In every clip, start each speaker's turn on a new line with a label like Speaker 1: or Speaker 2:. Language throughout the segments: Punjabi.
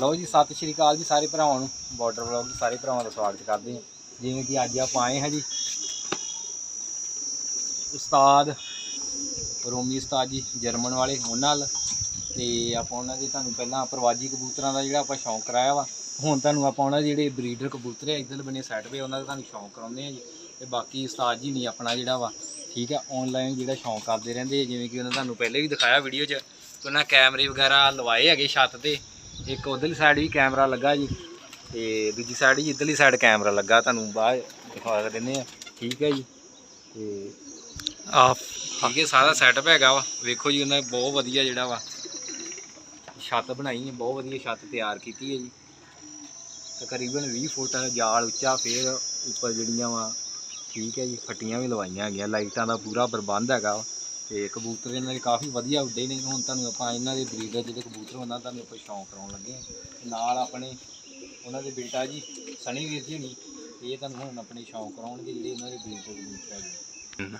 Speaker 1: ਲਓ ਜੀ ਸਤਿ ਸ਼੍ਰੀ ਅਕਾਲ ਜੀ ਸਾਰੇ ਭਰਾਵਾਂ ਨੂੰ। ਬਾਰਡਰ ਵਲੌਗ ਦੇ ਸਾਰੇ ਭਰਾਵਾਂ ਦਾ ਸਵਾਗਤ ਕਰਦੇ ਹਾਂ। ਜਿਵੇਂ ਕਿ ਅੱਜ ਆਪਾਂ ਆਏ ਹਾਂ ਜੀ। ਉਸਤਾਦ ਰੋਮੀ ਉਸਤਾਦ ਜੀ ਜਰਮਨ ਵਾਲੇ ਉਹਨਾਂ ਨਾਲ ਤੇ ਆਪਾਂ ਉਹਨਾਂ ਦੇ ਤੁਹਾਨੂੰ ਪਹਿਲਾਂ ਪ੍ਰਵਾਜੀ ਕਬੂਤਰਾਂ ਦਾ ਜਿਹੜਾ ਆਪਾਂ ਸ਼ੌਂਕ ਕਰਾਇਆ ਵਾ ਹੁਣ ਤੁਹਾਨੂੰ ਆਪਾਂ ਉਹਨਾਂ ਦੇ ਜਿਹੜੇ ਬਰੀਡਰ ਕਬੂਤਰ ਆ ਇੱਧਰ ਬਣੇ ਸੈੱਟ ਵੇ ਉਹਨਾਂ ਦਾ ਤੁਹਾਨੂੰ ਸ਼ੌਂਕ ਕਰਾਉਂਦੇ ਆ ਜੀ। ਤੇ ਬਾਕੀ ਉਸਤਾਦ ਜੀ ਨਹੀਂ ਆਪਣਾ ਜਿਹੜਾ ਵਾ ਠੀਕ ਆ ਆਨਲਾਈਨ ਜਿਹੜਾ ਸ਼ੌਂਕ ਕਰਦੇ ਰਹਿੰਦੇ ਆ, ਜਿਵੇਂ ਕਿ ਉਹਨਾਂ ਤੁਹਾਨੂੰ ਪਹਿਲੇ ਵੀ ਦਿਖਾਇਆ ਵੀਡੀਓ 'ਚ। ਕਿ ਉਹਨਾਂ ਕੈਮਰੇ ਵਗੈਰਾ ਲਵਾਏ ਹੈਗੇ ਛੱਤ ਤੇ। ਇੱਕ ਉਧਰਲੀ ਸਾਈਡ ਵੀ ਕੈਮਰਾ ਲੱਗਾ ਜੀ ਤੇ ਦੂਜੀ ਸਾਈਡ ਹੀ ਇੱਧਰਲੀ ਸਾਈਡ ਕੈਮਰਾ ਲੱਗਾ ਤੁਹਾਨੂੰ ਬਾਹਰ ਦਿਖਾ ਦਿੰਦੇ ਆ ਠੀਕ ਹੈ ਜੀ ਤੇ
Speaker 2: ਆਫ
Speaker 1: ਠੀਕ ਹੈ ਸਾਰਾ ਸੈਟਅਪ ਹੈਗਾ ਵਾ। ਵੇਖੋ ਜੀ ਉਹਨਾਂ ਨੇ ਬਹੁਤ ਵਧੀਆ ਜਿਹੜਾ ਵਾ ਛੱਤ ਬਣਾਈ ਹੈ ਬਹੁਤ ਵਧੀਆ ਛੱਤ ਤਿਆਰ ਕੀਤੀ ਹੈ ਜੀ। ਤਕਰੀਬਨ 20 ਫੁੱਟ ਜਾਲ ਉੱਚਾ ਫੇਰ ਉੱਪਰ ਜਿਹੜੀਆਂ ਵਾ ਠੀਕ ਹੈ ਜੀ ਫੱਟੀਆਂ ਵੀ ਲਵਾਈਆਂ ਹੈਗੀਆਂ ਲਾਈਟਾਂ ਦਾ ਪੂਰਾ ਪ੍ਰਬੰਧ ਹੈਗਾ ਵਾ। ਤੇ ਕਬੂਤਰ ਇਹਨਾਂ ਦੇ ਕਾਫੀ ਵਧੀਆ ਉੱਡੇ ਨੇ। ਹੁਣ ਤੁਹਾਨੂੰ ਆਪਾਂ ਇਹਨਾਂ ਦੇ ਬਰੀਡਰ ਜਿਹੜੇ ਕਬੂਤਰ ਉਹਨਾਂ ਤੁਹਾਨੂੰ ਆਪਾਂ ਸ਼ੌਂਕ ਕਰਾਉਣ ਲੱਗੇ ਨਾਲ ਆਪਣੇ ਉਹਨਾਂ ਦੇ ਬੇਟਾ ਜੀ ਸਣੀ ਵੀਰ ਜੀ ਨਹੀਂ ਇਹ ਤੁਹਾਨੂੰ ਹੁਣ ਆਪਣੇ ਸ਼ੌਂਕ ਕਰਾਉਣਗੇ ਜਿਹੜੇ ਇਹਨਾਂ ਦੇ ਬਰੀਡਰ ਕਬੂਤਰ ਹੈਗੇ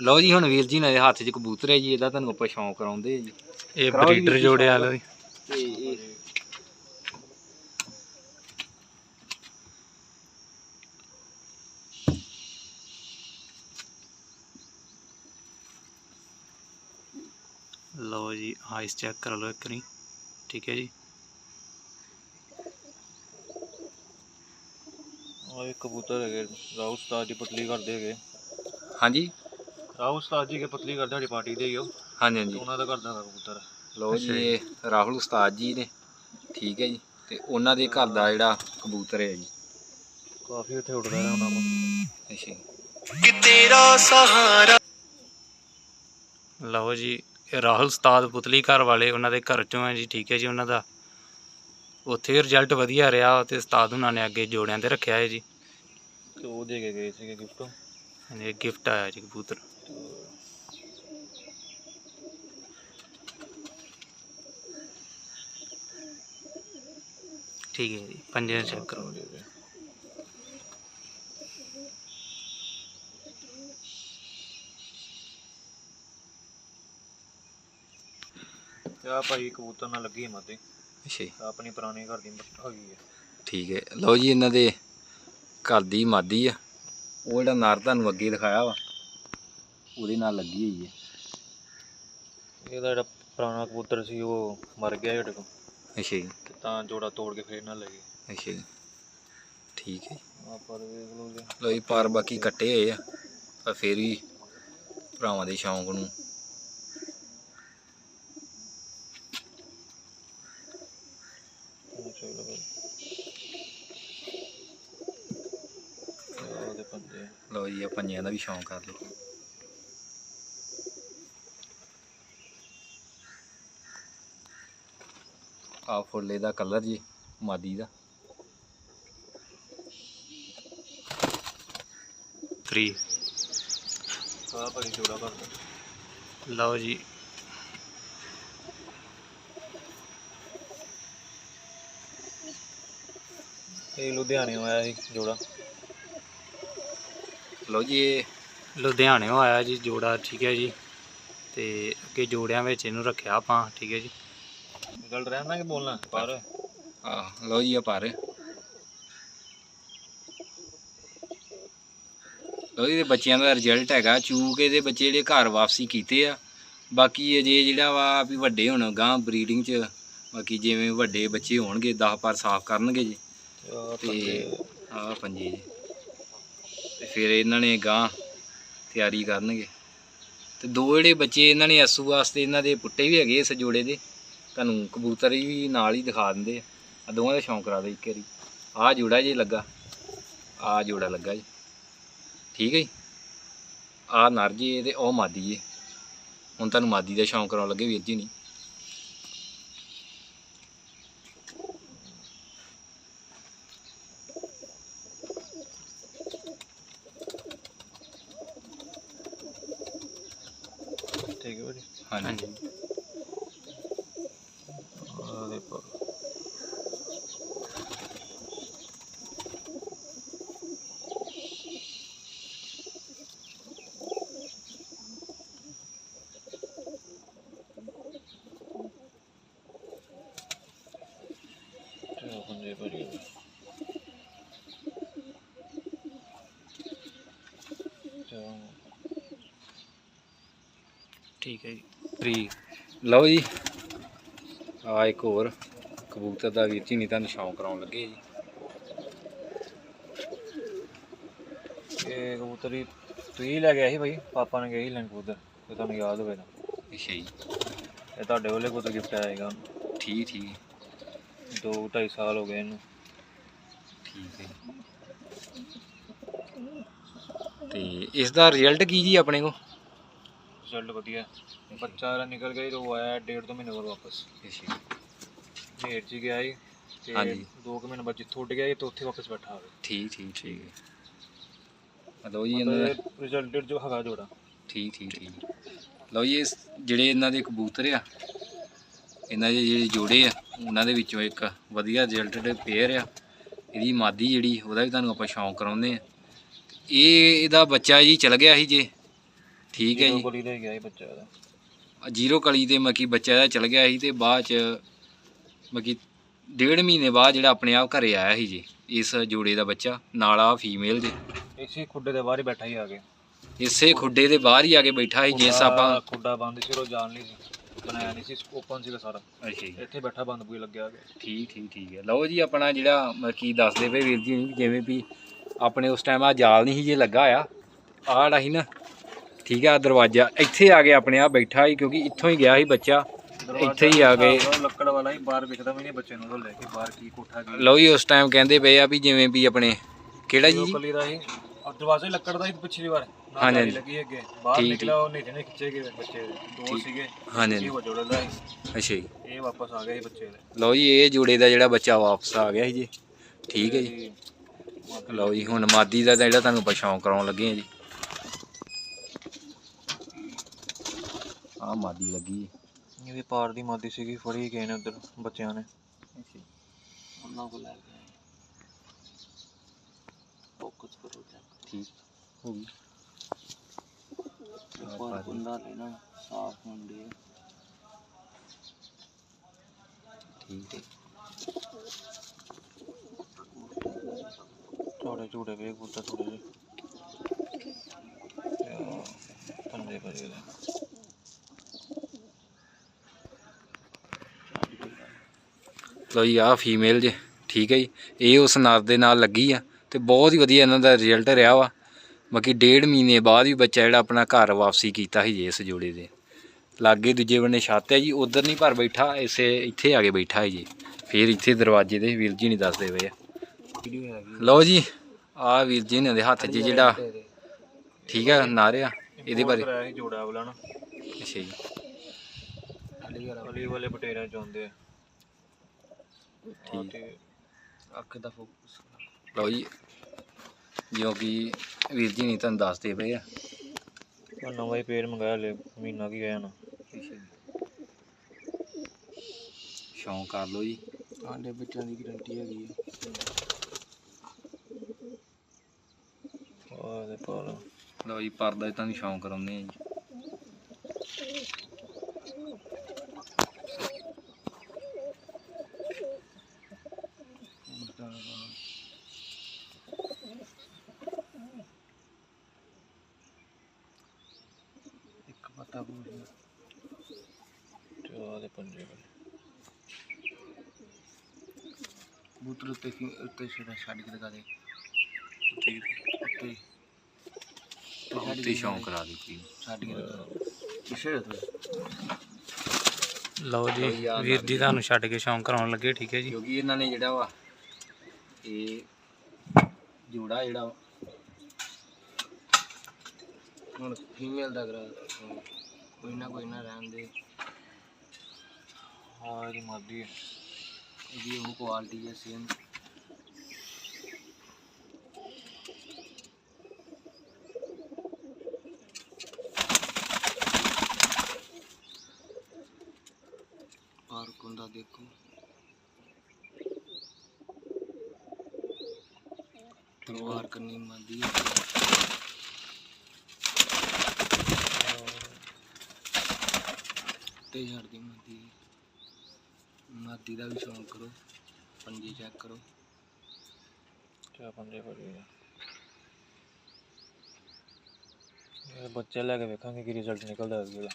Speaker 1: ਲਓ ਜੀ ਹੁਣ ਵੀਰ ਜੀ ਨੇ ਹੱਥ 'ਚ ਕਬੂਤਰ ਹੈ ਜੀ ਇਹਦਾ ਤੁਹਾਨੂੰ ਆਪਾਂ ਸ਼ੌਂਕ ਕਰਾਉਂਦੇ ਆ ਜੀ।
Speaker 2: ਇਹ
Speaker 1: ਜੀ
Speaker 2: ਬਰੀਡਰ
Speaker 1: ਜੀ
Speaker 2: ਜੋੜੇ। ਵਾਲੇ
Speaker 1: ਤੇ ਇਹ
Speaker 2: ਲਓ ਜੀ ਆਈਸ ਚੈੱਕ ਕਰ ਲਓ ਇੱਕ ਵਾਰੀ। ਠੀਕ ਹੈ ਜੀ।
Speaker 3: ਉਹ ਇੱਕ ਕਬੂਤਰ ਹੈਗੇ ਰਾਹੁਲ ਉਸਤਾਦ ਜੀ ਪਤਲੀ ਕਰਦੇ ਹੈਗੇ।
Speaker 1: ਹਾਂਜੀ।
Speaker 3: ਰਾਹੁਲ ਉਸਤਾਦ ਜੀ ਕੇ ਪਤਲੀ ਕਰਦੇ ਸਾਡੀ ਪਾਰਟੀ ਦੇ ਹੀ ਉਹ।
Speaker 1: ਹਾਂਜੀ ਹਾਂਜੀ।
Speaker 3: ਉਹਨਾਂ ਦਾ ਕਰਦਾ ਕਬੂਤਰ।
Speaker 1: ਲਓ ਜੀ ਇਹ ਰਾਹੁਲ ਉਸਤਾਦ ਜੀ ਨੇ। ਠੀਕ ਹੈ ਜੀ। ਤੇ ਉਹਨਾਂ ਦੇ ਘਰ ਦਾ ਜਿਹੜਾ ਕਬੂਤਰ ਹੈ ਜੀ।
Speaker 3: ਕਾਫੀ ਉੱਥੇ ਉੱਡਦਾ ਰਿਹਾ ਉਹਨਾਂ ਕੋਲ।
Speaker 1: ਅੱਛਾ ਜੀ।
Speaker 2: ਲਓ ਜੀ ਰਾਹੁਲ ਉਸਤਾਦ ਪੁਤਲੀ ਘਰ ਵਾਲੇ ਉਹਨਾਂ ਦੇ ਘਰ ਚੋਂ ਹੈ ਜੀ ਠੀਕ ਹੈ ਜੀ ਉਹਨਾਂ ਦਾ। ਉੱਥੇ ਰਿਜ਼ਲਟ ਵਧੀਆ ਰਿਹਾ ਤੇ ਉਸਤਾਦ ਉਹਨਾਂ ਨੇ ਅੱਗੇ ਜੋੜਿਆਂ ਤੇ ਰੱਖਿਆ ਹੈ ਜੀ।
Speaker 3: ਤੇ ਉਹ ਦੇ ਕੇ ਗਏ ਸੀਗੇ ਗਿਫਟ
Speaker 2: ਇਹ ਗਿਫਟ ਆਇਆ ਜੀ ਕਬੂਤਰ। ਠੀਕ ਹੈ ਜੀ ਪੰਜੇ ਚੈੱਕ ਕਰੋ।
Speaker 3: ਤੇ ਆ ਭਾਈ ਕਬੂਤਰ ਨਾਲ ਲੱਗੀ ਹਿੰਮਤ ਦੀ
Speaker 1: ਅੱਛਾ ਜੀ।
Speaker 3: ਆਪਣੀ ਪੁਰਾਣੀ ਘਰ ਦੀ ਹਿੰਮਤ ਹੈਗੀ ਹੈ
Speaker 1: ਠੀਕ ਹੈ। ਲਓ ਜੀ ਇਹਨਾਂ ਦੇ ਘਰ ਦੀ ਮਾਦੀ ਆ। ਉਹ ਜਿਹੜਾ ਨਰ ਤੁਹਾਨੂੰ ਅੱਗੇ ਦਿਖਾਇਆ ਵਾ ਉਹਦੇ ਨਾਲ ਲੱਗੀ ਹੋਈ ਹੈ
Speaker 3: ਇਹਦਾ ਜਿਹੜਾ ਪੁਰਾਣਾ ਕਬੂਤਰ ਸੀ ਉਹ ਮਰ ਗਿਆ ਸਾਡੇ ਕੋਲ।
Speaker 1: ਅੱਛਾ ਜੀ।
Speaker 3: ਤੇ ਤਾਂ ਜੋੜਾ ਤੋੜ ਕੇ ਫੇਰ ਨਾਲ ਲੈ ਗਏ।
Speaker 1: ਅੱਛਾ ਜੀ। ਠੀਕ ਹੈ
Speaker 3: ਵੇਖ ਲਓਗੇ
Speaker 1: ਲਓ ਜੀ ਪਰ ਬਾਕੀ ਕੱਟੇ ਹੋਏ ਆ। ਪਰ ਫੇਰ ਵੀ ਭਰਾਵਾਂ ਦੇ ਸ਼ੌਂਕ ਨੂੰ
Speaker 3: ਉਹ ਚਲੋ ਭਾਈ ਤੇ ਉਹਦੇ ਪੰਜੇ
Speaker 1: ਲਓ ਜੀ ਆ ਪੰਜਿਆਂ ਦਾ ਵੀ ਸ਼ੌਂਕ ਕਰ ਲਓ ਆ ਫੁੱਲੇ ਦਾ ਕਲਰ ਜੀ ਮਾਦੀ ਦਾ।
Speaker 2: 3
Speaker 3: ਆ ਭਾਈ ਜੋੜਾ ਕਰਦਾ
Speaker 2: ਲਓ ਜੀ।
Speaker 3: ਇਹ ਲੁਧਿਆਣੇ ਆਇਆ ਸੀ ਜੋੜਾ।
Speaker 1: ਲਓ ਜੀ ਇਹ
Speaker 2: ਲੁਧਿਆਣਿਓਂ ਆਇਆ ਜੀ ਜੋੜਾ ਠੀਕ ਹੈ ਜੀ। ਤੇ ਅੱਗੇ ਜੋੜਿਆਂ ਵਿੱਚ ਇਹਨੂੰ ਰੱਖਿਆ ਆਪਾਂ ਠੀਕ ਹੈ ਜੀ।
Speaker 3: ਗੱਲ ਰਹਿਣਾ ਕਿ ਬੋਲਣਾ? ਪਰ।
Speaker 1: ਆ ਲਓ ਜੀ ਆ ਪਰ। ਲਓ ਜੀ ਬੱਚਿਆਂ ਦਾ ਰਿਜ਼ਲਟ ਹੈਗਾ। ਚੂਕੇ ਦੇ ਬੱਚੇ ਜਿਹੜੇ ਘਰ ਵਾਪਸੀ ਕੀਤੇ ਆ। ਬਾਕੀ ਅਜੇ ਜਿਹੜਾ ਵਾ ਵੀ ਵੱਡੇ ਹੁਣ ਗਾਂ ਬਰੀਡਿੰਗ ਚ ਬਾਕੀ ਜਿਵੇਂ ਵੱਡੇ ਬੱਚੇ ਹੋਣਗੇ 10 ਪਰ ਸਾਫ਼ ਕਰਨਗੇ ਜੀ। ਤੇ ਆ ਪੰਜੇ ਜੀ। ਤੇ ਫਿਰ ਇਹਨਾਂ ਨੇ ਗਾਂ ਤਿਆਰੀ ਕਰਨਗੇ। ਤੇ ਦੋ ਜਿਹੜੇ ਬੱਚੇ ਇਹਨਾਂ ਨੇ ਅਸੂ ਵਾਸਤੇ ਇਹਨਾਂ ਦੇ ਪੁੱਟੇ ਵੀ ਹੈਗੇ ਇਸ ਜੋੜੇ ਦੇ, ਤੁਹਾਨੂੰ ਕਬੂਤਰ ਵੀ ਨਾਲ ਹੀ ਦਿਖਾ ਦਿੰਦੇ ਆ। ਦੋਵਾਂ ਦਾ ਸ਼ੌਂਕ ਕਰਾ ਦੇ ਇੱਕ ਵਾਰੀ। ਆਹ ਜੋੜਾ ਜੇ ਲੱਗਾ, ਆਹ ਜੋੜਾ ਲੱਗਾ ਜੀ। ਠੀਕ ਹੈ ਜੀ? ਆਹ ਨਰ ਜੀ ਤੇ ਉਹ ਮਾਦੀ ਜੀ ਹੁਣ ਤੁਹਾਨੂੰ ਮਾਦੀ ਦਾ ਸ਼ੌਂਕ ਕਰਾਉਣ ਲੱਗੇ ਵੀਰ ਜੀ ਨਹੀਂ
Speaker 3: ਠੀਕ ਹੈ ਭਾਜੀ
Speaker 1: ਹਾਂਜੀ
Speaker 2: ਹਾਂਜੀ
Speaker 3: ਆਹ ਦੇਖੋ ਉਹ ਪੰਜੇ ਭਰੀ ਹੋਏ। ਚਲੋ
Speaker 2: ਠੀਕ ਹੈ ਜੀ।
Speaker 1: ਫਰੀ ਲਓ ਜੀ। ਆ ਇੱਕ ਹੋਰ ਕਬੂਤਰ ਦਾ ਵੀਰ ਜੀ ਨਹੀਂ ਤੁਹਾਨੂੰ ਸ਼ੌਂਕ ਕਰਾਉਣ ਲੱਗੇ ਜੀ।
Speaker 3: ਇਹ ਕਬੂਤਰੀ ਤੁਸੀਂ ਲੈ ਗਿਆ ਸੀ ਭਾਈ ਪਾਪਾ ਨੇ ਗਏ ਸੀ ਲੈਣ ਕਬੂਤਰ ਤੇ ਤੁਹਾਨੂੰ ਯਾਦ ਹੋਵੇ ਤਾਂ।
Speaker 1: ਅੱਛਾ ਜੀ।
Speaker 3: ਇਹ ਤੁਹਾਡੇ ਵੱਲੋਂ ਕਬੂਤਰ ਗਿਫਟ ਆਏਗਾ
Speaker 1: ਠੀਕ ਠੀਕ।
Speaker 3: ਦੋ ਢਾਈ ਸਾਲ ਹੋ ਗਏ ਇਹਨੂੰ।
Speaker 1: ਠੀਕ ਹੈ ਤੇ ਇਸ ਦਾ ਰਿਜ਼ਲਟ ਕੀ ਜੀ ਆਪਣੇ ਕੋ
Speaker 3: ਰਿਜ਼ਲਟ ਵਧੀਆ। ਬੱਚਾ ਇਹਦਾ ਨਿਕਲ ਗਿਆ ਜੀ, ਉਹ ਆਇਆ ਡੇਢ ਦੋ ਮਹੀਨੇ ਬਾਅਦ ਵਾਪਸ।
Speaker 1: ਅੱਛਾ।
Speaker 3: ਢੇਰ ਚ ਗਿਆ ਸੀ ਤੇ
Speaker 1: ਹਾਂਜੀ।
Speaker 3: ਦੋ ਕੁ ਮਹੀਨੇ ਬਾਅਦ ਜਿੱਥੋਂ ਉੱਡ ਗਿਆ ਸੀ ਤੇ ਉੱਥੇ ਵਾਪਸ ਬੈਠਾ ਹੋਵੇ
Speaker 1: ਠੀਕ ਠੀਕ ਠੀਕ। ਹੈ ਲਓ ਜੀ ਇਹਨਾਂ ਦਾ।
Speaker 3: ਰਿਜ਼ਲਟ ਜੋ ਹੈਗਾ ਜੋੜਾ।
Speaker 1: ਠੀਕ ਠੀਕ ਠੀਕ। ਲਓ ਜੀ ਇਸ ਜਿਹੜੇ ਇਹਨਾਂ ਦੇ ਕਬੂਤਰ ਆ ਇਹਨਾਂ ਦੇ ਜਿਹੜੇ ਜੋੜੇ ਆ ਉਹਨਾਂ ਦੇ ਵਿੱਚੋਂ ਇੱਕ ਵਧੀਆ ਰਿਜ਼ਲਟ ਦੇ ਪੇਅਰ ਆ। ਇਹਦੀ ਮਾਦੀ ਜਿਹੜੀ ਉਹਦਾ ਵੀ ਤੁਹਾਨੂੰ ਆਪਾਂ ਸ਼ੌਂਕ ਕਰਾਉਂਦੇ ਆ। ਇਹ ਇਹਦਾ ਬੱਚਾ ਜੀ ਚਲ ਗਿਆ ਸੀ ਜੇ। ਠੀਕ ਹੈ ਜੀ।
Speaker 3: ਗੋਲੀ ਦੇ ਗਿਆ ਸੀ ਬੱਚਾ ਇਹਦਾ
Speaker 1: ਜੀਰੋ ਕਲੀ ਤੇ ਮੱਕੀ ਬੱਚਾ ਇਹਦਾ ਚਲ ਗਿਆ ਸੀ ਤੇ ਬਾਅਦ ਚ ਮੱਕੀ ਡੇਢ ਮਹੀਨੇ ਬਾਅਦ ਜਿਹੜਾ ਆਪਣੇ ਆਪ ਘਰੇ ਆਇਆ ਸੀ ਜੀ ਇਸ ਜੋੜੇ ਦਾ ਬੱਚਾ ਨਾਲ ਆ ਫੀਮੇਲ ਦੇ।
Speaker 3: ਇਸੇ ਖੁੱਡੇ ਦੇ ਬਾਹਰ ਹੀ ਬੈਠਾ ਹੀ ਆ ਕੇ।
Speaker 1: ਇਸੇ ਖੁੱਡੇ ਦੇ ਬਾਹਰ ਹੀ ਆ ਕੇ ਬੈਠਾ ਸੀ ਜਿਸ ਆਪਾਂ
Speaker 3: ਖੁੱਡਾ ਬੰਦ ਸੀ ਉਹ ਜਾਣ ਨਹੀਂ ਸੀ ਬਣਾਇਆ ਨਹੀਂ ਸੀ ਓਪਨ ਸੀਗਾ ਸਾਰਾ।
Speaker 1: ਅੱਛਾ ਜੀ।
Speaker 3: ਇੱਥੇ ਬੈਠਾ ਬੰਦ ਪੂਈ ਲੱਗਿਆ
Speaker 1: ਠੀਕ ਠੀਕ ਠੀਕ ਹੈ। ਲਓ ਜੀ ਆਪਣਾ ਜਿਹੜਾ ਮ- ਕੀ ਦੱਸਦੇ ਪਏ ਵੀਰ ਜੀ ਜਿਵੇਂ ਵੀ ਆਪਣੇ ਉਸ ਟਾਈਮ ਆ ਜਾਲ ਨਹੀਂ ਸੀ ਜੇ ਲੱਗਾ ਆ ਆਹ ਜਿਹੜਾ ਸੀ ਨਾ ਠੀਕ ਆ ਦਰਵਾਜ਼ਾ ਇੱਥੇ ਆ ਕੇ ਆਪਣੇ ਆਪ ਬੈਠਾ ਸੀ ਕਿਉਂਕਿ ਇੱਥੋਂ ਹੀ ਗਿਆ ਸੀ ਬੱਚਾ। ਇੱਥੇ ਹੀ ਆ ਗਏ
Speaker 3: ਲੱਕੜ ਵਾਲਾ ਹੀ ਬਾਹਰ ਵਿਖਦਾ ਵੀ ਨਹੀਂ ਬੱਚੇ ਨੂੰ ਉਹ ਲੈ ਕੇ ਬਾਹਰ ਕੀ ਕੋਠਾ ਕੀ।
Speaker 1: ਲਓ ਜੀ ਉਸ ਟਾਈਮ ਕਹਿੰਦੇ ਪਏ ਆ ਵੀ ਜਿਵੇਂ ਵੀ ਆਪਣੇ ਕਿਹੜਾ ਜੀ?
Speaker 3: ਕਲੀ ਦਾ ਹੀ ਦਰਵਾਜ਼ੇ ਲੱਕੜ ਦਾ ਹੀ ਪਿਛਲੀ ਵਾਰ
Speaker 1: ਹਾਂਜੀ, ਹਾਂਜੀ।
Speaker 3: ਲੱਗੀ ਅੱਗੇ। ਬਾਹਰ ਨਿਕਲਿਆ ਉਹ ਨੇੜੇ ਨੇ ਖਿੱਚੇ ਗਏ ਬੱਚੇ ਦੇ। ਸੀਗੇ
Speaker 1: ਹਾਂਜੀ ਹਾਂਜੀ।
Speaker 3: ਵਜੋੜ ਦਾ
Speaker 1: ਅੱਛਾ ਜੀ।
Speaker 3: ਇਹ ਵਾਪਸ ਆ ਗਏ ਬੱਚੇ ਦੇ।
Speaker 1: ਲਓ ਜੀ ਇਹ ਜੋੜੇ ਦਾ ਜਿਹੜਾ ਬੱਚਾ ਵਾਪਸ ਆ ਗਿਆ ਸੀ ਜੀ। ਠੀਕ ਹੈ ਜੀ।
Speaker 3: ਜੀ
Speaker 1: ਲਓ ਜੀ ਹੁਣ ਮਾਦੀ ਦਾ ਜਿਹੜਾ ਤੁਹਾਨੂੰ ਸ਼ੌਂਕ ਕਰਾਉਣ ਲੱਗੇ ਆ ਜੀ। ਆ ਮਾਦੀ ਲੱਗੀ ਹੈ।
Speaker 3: ਇਹ ਵੀ ਪਾਰ ਦੀ ਮਾਦੀ ਸੀਗੀ ਫੜੀ ਗਏ ਨੇ ਉਧਰ ਬੱਚਿਆਂ ਨੇ। ਉਹਨਾਂ ਕੋਲ ਲੈ ਗਏ ਫੋਕਸ ਕਰੋ ਚੈੱਕ
Speaker 1: ਠੀਕ ਹੋ ਗਈ।
Speaker 3: ਪਰ ਬੰਦਾ ਤੇ ਨਾ ਸਾਫ਼ ਹੁੰਦੇ ਆ
Speaker 1: ਠੀਕ। ਹੈ
Speaker 3: ਛੋਟੇ ਛੋਟੇ ਵੇ ਕੁੱਤਾ ਥੋੜੇ ਜਿਹੇ ਦੇ
Speaker 1: ਲਓ ਜੀ ਆ ਫੀਮੇਲ ਜੇ ਠੀਕ ਹੈ ਜੀ। ਇਹ ਉਸ ਨਰ ਦੇ ਨਾਲ ਲੱਗੀ ਆ ਤੇ ਬਹੁਤ ਹੀ ਵਧੀਆ ਇਹਨਾਂ ਦਾ ਰਿਜ਼ਲਟ ਰਿਹਾ ਵਾ। ਬਾਕੀ ਡੇਢ ਮਹੀਨੇ ਬਾਅਦ ਵੀ ਬੱਚਾ ਜਿਹੜਾ ਆਪਣਾ ਘਰ ਵਾਪਸੀ ਕੀਤਾ ਸੀ ਜੀ ਇਸ ਜੋੜੇ ਦੇ। ਲਾਗੇ ਦੂਜੇ ਬੰਨੇ ਛੱਤ ਹੈ ਜੀ ਉਧਰ ਨਹੀਂ ਪਰ ਬੈਠਾ ਇਸੇ ਇੱਥੇ ਆ ਕੇ ਬੈਠਾ ਹੈ ਜੀ। ਫਿਰ ਇੱਥੇ ਦਰਵਾਜ਼ੇ ਦੇ ਵੀਰ ਜੀ ਨਹੀਂ ਦੱਸਦੇ ਪਏ ਆ। ਲਓ ਜੀ ਆ ਵੀਰ ਜੀ ਨੇ ਦੇ ਹੱਥ 'ਚ ਜਿਹੜਾ ਠੀਕ ਹੈ ਨਾਰਿਆ ਇਹਦੇ ਬਾਰੇ।
Speaker 3: ਜੋੜਾ ਵਾਲਾ ਨਾ।
Speaker 1: ਅੱਛਾ ਜੀ।
Speaker 3: ਅਲੀ ਵਾਲੇ ਬਟੇਰਿਆਂ ਚ ਆਉਂਦੇ ਆ।
Speaker 1: ਠੀਕ।
Speaker 3: ਤੇ ਅੱਖ ਦਾ ਫੋਕਸ
Speaker 1: ਲਓ ਜੀ ਜੋ ਕਿ ਵੀਰ ਜੀ ਨੇ ਤੁਹਾਨੂੰ ਦੱਸਦੇ ਪਏ ਆ।
Speaker 3: ਉਹ ਨਵਾਂ ਹੀ ਪੇੜ ਮੰਗਾਇਆ ਲੈ ਮਹੀਨਾ ਕੀ ਗਿਆ ਨਾ।
Speaker 1: ਸ਼ੌਂਕ ਕਰ ਲਓ ਜੀ।
Speaker 3: ਆਂਡੇ ਬੱਚਿਆਂ ਦੀ ਗਰੰਟੀ ਹੈਗੀ ਹੈ ਆਹ ਦੇ ਪਾਲਾ
Speaker 1: ਲਓ ਜੀ ਪਰਦਾ ਤੁਹਾਨੂੰ ਸ਼ੌਂਕ ਕਰਾਉਂਦੇ ਆ ਜੀ
Speaker 3: ਇੱਕ ਪਤਾ ਬੂਝੀ ਤੇ ਆਹ ਦੇ ਪੰਜੇ ਵਾਲੇ ਕਬੂਤਰ ਉੱਤੇ ਕੀ ਉੱਤੇ ਛੱਡ ਛੱਡ ਕੇ ਦਿਖਾ ਦੇ। ਉੱਤੇ ਉੱਤੇ।
Speaker 1: ਉੱਤੇ ਸ਼ੌਂਕ ਕਰਾ ਦਿੱਤੀ।
Speaker 3: ਛੱਡ ਕੇ ਦਿਖਾ ਪਿੱਛੇ
Speaker 2: ਲਓ ਜੀ ਵੀਰ ਜੀ ਤੁਹਾਨੂੰ ਛੱਡ ਕੇ ਸ਼ੌਂਕ ਕਰਾਉਣ ਲੱਗੇ ਠੀਕ ਹੈ ਜੀ।
Speaker 1: ਕਿਉਂਕਿ ਇਹਨਾਂ ਨੇ ਜਿਹੜਾ ਵਾ ਇਹ ਜੋੜਾ ਜਿਹੜਾ ਵਾ,
Speaker 3: ਹੁਣ ਫੀਮੇਲ ਦਾ ਕਰਾ ਕੋਈ ਨਾ ਕੋਈ ਨਾ ਰਹਿਣ ਦੇ। ਹਾਂ ਇਹਦੀ ਮਾਦੀ ਹੈ। ਇਹਦੀ ਉਹ ਕੁਆਲਿਟੀ ਹੈ ਸੇਮ ਪਾਰ ਕੁੰਦਾ ਦੇਖੋ। ਵਾਰ ਕਰਨੀ ਮਾਦੀ ਹੈ। ਤੇ ਛੱਡਦੀ ਮਾਦੀ ਮਾਦੀ ਦਾ ਵੀ ਸ਼ੌਂਕ ਕਰੋ
Speaker 4: ਪੰਜੀ ਚੈੱਕ ਕਰੋ
Speaker 3: ਕਿਆ ਪੰਜੇ ਪੜੇ ਇਹ ਬੱਚੇ ਲੈ ਕੇ ਵੇਖਾਂਗੇ ਕੀ ਰਿਜ਼ਲਟ ਨਿਕਲਦਾ ਅੱਗੇ ਦਾ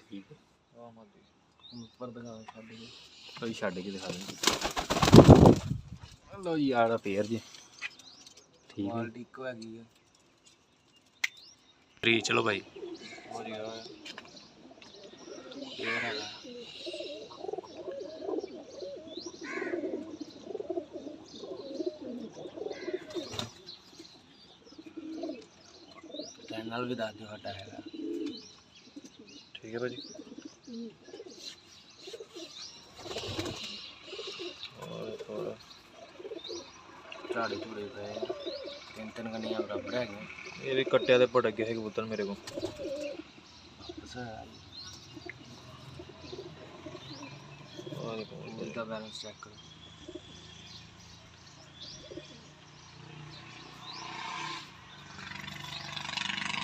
Speaker 4: ਠੀਕ ਹੈ
Speaker 3: ਆਹ ਮਾਦੀ
Speaker 4: ਉੱਪਰ ਦਿਖਾ ਛੱਡ ਕੇ
Speaker 3: ਕੋਈ ਛੱਡ ਕੇ ਦਿਖਾ ਦੇ ਲੋ ਜੀ ਆੜਾ ਪੇਰ ਜੀ ਠੀਕ ਹੈ
Speaker 4: ਕੁਆਲਿਟੀ ਇੱਕੋ ਹੈਗੀ ਆ
Speaker 2: 3 ਚਲੋ ਭਾਈ
Speaker 3: ਹੋ ਗਿਆ
Speaker 4: ਪੇਅਰ ਹੈਗਾ ਚੈਨਲ ਵੀ ਦੱਸ ਦਿਓ ਸਾਡਾ ਹੈਗਾ।
Speaker 3: ਠੀਕ ਹੈ ਭਾਜੀ। ਔਰ ਥੋੜਾ
Speaker 4: ਝਾੜੇ ਝੂੜੇ ਪਏ ਆ। ਤਿੰਨ ਤਿੰਨ ਗੰਨੀਆਂ ਬਰਾਬਰ ਹੈਗੀਆਂ।
Speaker 3: ਇਹ ਵੀ ਕੱਟਿਆ ਦੇ ਪੜ ਗਏ ਹੈ ਕਬੂਤਰ ਮੇਰੇ ਕੋਲ।
Speaker 4: ਬਸ
Speaker 3: ਆਹ ਦੇਖੋ
Speaker 4: ਇੰਜਨ ਦਾ ਬੈਲੈਂਸ ਚੈੱਕ ਕਰੋ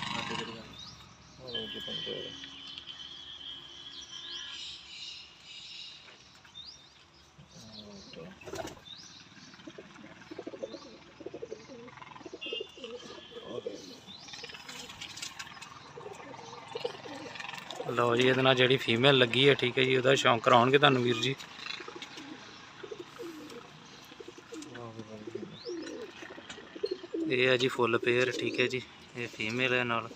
Speaker 4: ਆਹ ਕਿਹੜੀ ਗੱਲ
Speaker 3: ਉਹ ਜੀ ਪੰਜੇ
Speaker 2: ਲਓ ਜੀ, ਇਹਦੇ ਨਾਲ ਜਿਹੜੀ ਫੀਮੇਲ ਲੱਗੀ ਹੈ, ਠੀਕ ਹੈ ਜੀ, ਉਹਦਾ ਸ਼ੌਂਕ ਕਰਾਉਣਗੇ ਤੁਹਾਨੂੰ ਵੀਰ ਜੀ। ਇਹ ਹੈ ਜੀ ਫੁੱਲ ਪੇਅਰ ਠੀਕ ਹੈ ਜੀ, ਇਹ ਫੀਮੇਲ ਹੈ ਨਾਲ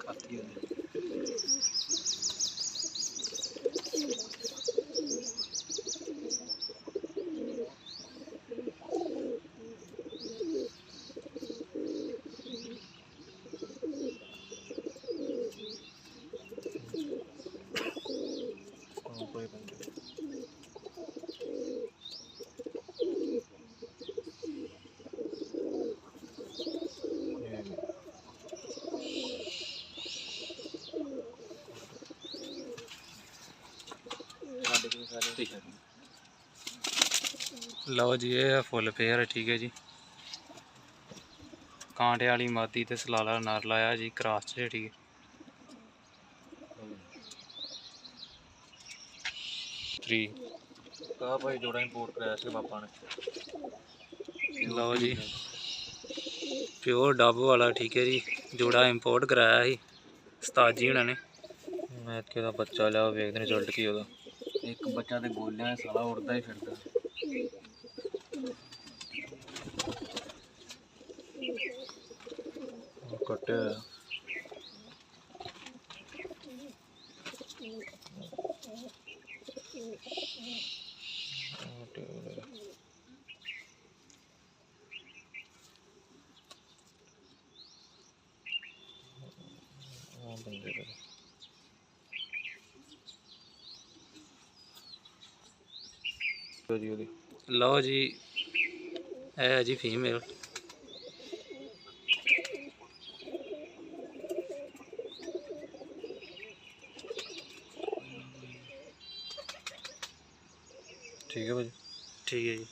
Speaker 4: ਕਾਫੀ ਹੁੰਦੀ
Speaker 3: ਕੋਈ ਪੰਜੇ
Speaker 2: ਲਓ ਜੀ ਇਹ ਫੁੱਲ ਪੇਅਰ ਠੀਕ ਹੈ ਜੀ। ਕਾਂਟੇ ਵਾਲੀ ਮਾਦੀ ਤੇ ਸਲਾਲਾ ਨਰ ਲਾਇਆ ਜੀ ਕ੍ਰਾਸ ਚ ਠੀਕ ਹੈ। 3
Speaker 3: ਕਾ ਭਾਈ ਜੋੜਾ ਇੰਪੋਰਟ ਕਰਾਇਆ ਸੀ ਪਾਪਾ ਨੇ।
Speaker 2: ਲਓ ਜੀ। ਪਿਓਰ ਡੱਬ ਵਾਲਾ ਠੀਕ ਹੈ ਜੀ। ਜੋੜਾ ਇੰਪੋਰਟ ਕਰਾਇਆ ਸੀ। ਉਸਤਾਦ ਜੀ ਉਹਨਾਂ ਨੇ।
Speaker 3: ਮੈਂ ਇੱਥੇ ਦਾ ਬੱਚਾ ਲਿਆ ਵੇਖਦੇ ਨੇ ਰਿਜ਼ਲਟ ਕੀ ਉਹਦਾ।
Speaker 4: ਇੱਕ ਬੱਚਾ ਤੇ ਗੋਲਿਆਂ ਸਾਲਾ ਉੜਦਾ ਹੀ ਫਿਰਦਾ
Speaker 3: ਉਹ ਕੱਟਿਆ ਹੋਇਆ। ਉਹ ਟੇਬਲ ਹੈ। ਉਹ ਬੰਦੇ ਦਾ ਜੀ ਉਹਦੀ।
Speaker 2: ਲਓ ਜੀ ਇਹ ਹੈ ਜੀ ਫੀਮੇਲ
Speaker 3: ਠੀਕ ਹੈ ਭਾਜੀ।
Speaker 2: ਠੀਕ ਹੈ ਜੀ।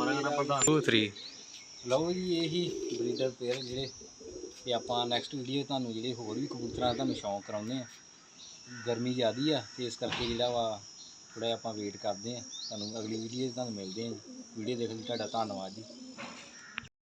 Speaker 3: ਪਰ ਮਰਾਂਗੇ ਨਾ ਪ੍ਰਧਾਨ
Speaker 2: 2 3
Speaker 3: ਲਓ ਜੀ ਇਹੀ ਬਰੀਡਰ ਪੇਅਰ ਜਿਹੜੇ ਤੇ ਆਪਾਂ ਨੈਕਸਟ ਵੀਡੀਓ ਤੁਹਾਨੂੰ ਜਿਹੜੇ ਹੋਰ ਵੀ ਕਬੂਤਰਾਂ ਦਾ ਤੁਹਾਨੂੰ ਸ਼ੌਂਕ ਕਰਾਉਂਦੇ ਆ। ਗਰਮੀ ਜ਼ਿਆਦੀ ਆ ਤੇ ਇਸ ਕਰਕੇ ਜਿਹੜਾ ਵਾ ਥੋੜਾ ਆਪਾਂ ਵੇਟ ਕਰਦੇ ਆ। ਤੁਹਾਨੂੰ ਅਗਲੀ ਵੀਡੀਓ ਤੁਹਾਨੂੰ ਮਿਲਦੇ ਆ ਵੀਡੀਓ ਦੇਖਣ ਲਈ ਤੁਹਾਡਾ ਧੰਨਵਾਦ ਜੀ।